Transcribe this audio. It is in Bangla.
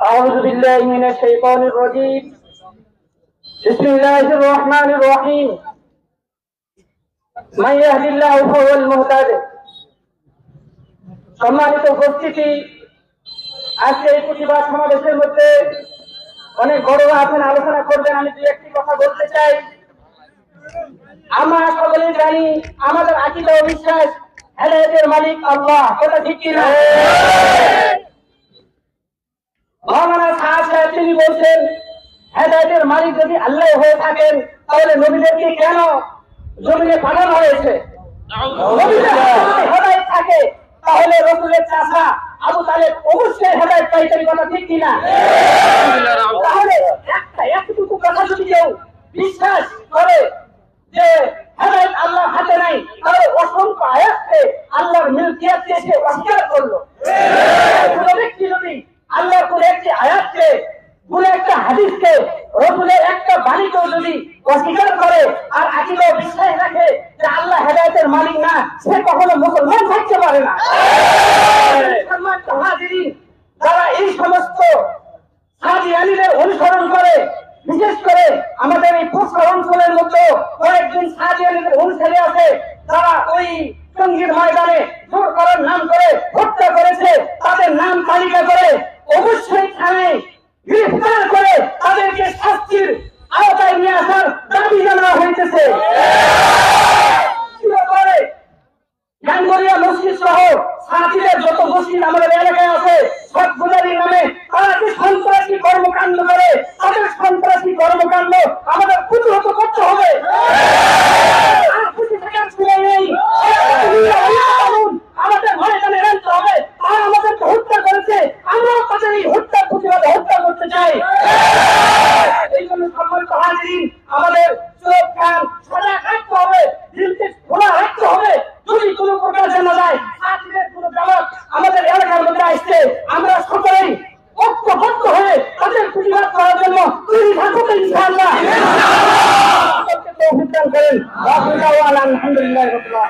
أعوذ بالله من الشيطان الرجيم بسم الله الرحمن الرحيم من يهد الله فهو المهتد সম্মানিত উপস্থিতি আজকে এই প্রতিবাদ সমাবেশের মধ্যে অনেক বড়রা আছেন আলোচনা করবেন আমি দু একটি কথা বলতে চাই আমরা সকলে জানি আমাদের আকিদা ও বিশ্বাস হেদায়তের মালিক আল্লাহ কথা ঠিক কিনা তিনি বলছেন, হেদায়তের মালিক যদি আল্লাহ হয়ে থাকেন, তাহলে নবীদেরকে কেন জমিনে পাঠানো হয়েছে? হেদায়ত থাকে, তাহলে রসুলের চাষা আবু তালেব অবশ্যই হেদায়ত পাইতেন কথা ঠিক কিনা? তাহলে একটা একটুকু কথা যদি কেউ বিশ্বাস করে যে হেদায়ত আল্লাহ হাতে নাই তাহলে অসংখ্য আয়াতকে আল্লাহর মিলকিয়াতকে সে অস্বীকার করল কোনো ব্যক্তি যদি আল্লাহর কোন একটি আয়াতকে কোন একটা হাদিসকে রসুলের একটা বাণীকেও যদি অস্বীকার করে আর আকিদা ও বিশ্বাস রাখে যে আল্লাহ হেদায়তের মালিক না, সে কখনো মুসলমান থাকতে পারে না। যারা এই সমস্ত অনুসরণ করে, বিশেষ করে আমাদের এই পুষ্কর অঞ্চলের মধ্যে কয়েকজন সাদিয়ানিদের অনুসারী আছে তারা ওই টঙ্গীর ময়দানে জোর করার নাম করে হত্যা করেছে, তাদের নাম তালিকা করে অবশ্যই থানায় মসজিদ সহ সাথীদের যত মসজিদ আমাদের এলাকায় আছে সব নামে তারা কি সন্ত্রাসী কর্মকাণ্ড করে? তাদের সন্ত্রাসী কর্মকাণ্ড আমাদের প্রতিহত করতে হবে। আর আমাদের ময়দানে আনতে হবে। তারা আমাদেরকে হত্যা করেছে। আমরাও তাদের এই হত্যার প্রতিবাদে হত্যা করতে চাই। এই জন্য সম্মানিত হাজিরিন আমাদের চোখ কান সজাগ রাখতে হবে দিলকে খোলা রাখতে হবে যদি কোনো প্রকার জানা যায় হাজিরের কোনো জামাত আমাদের এলাকার মধ্যে আসছে আমরা সকলেই ঐক্যবদ্ধ হয়ে তাদের প্রতিবাদ করার জন্য তৈরি থাকুক দান আলহামদুলিল্লাহ।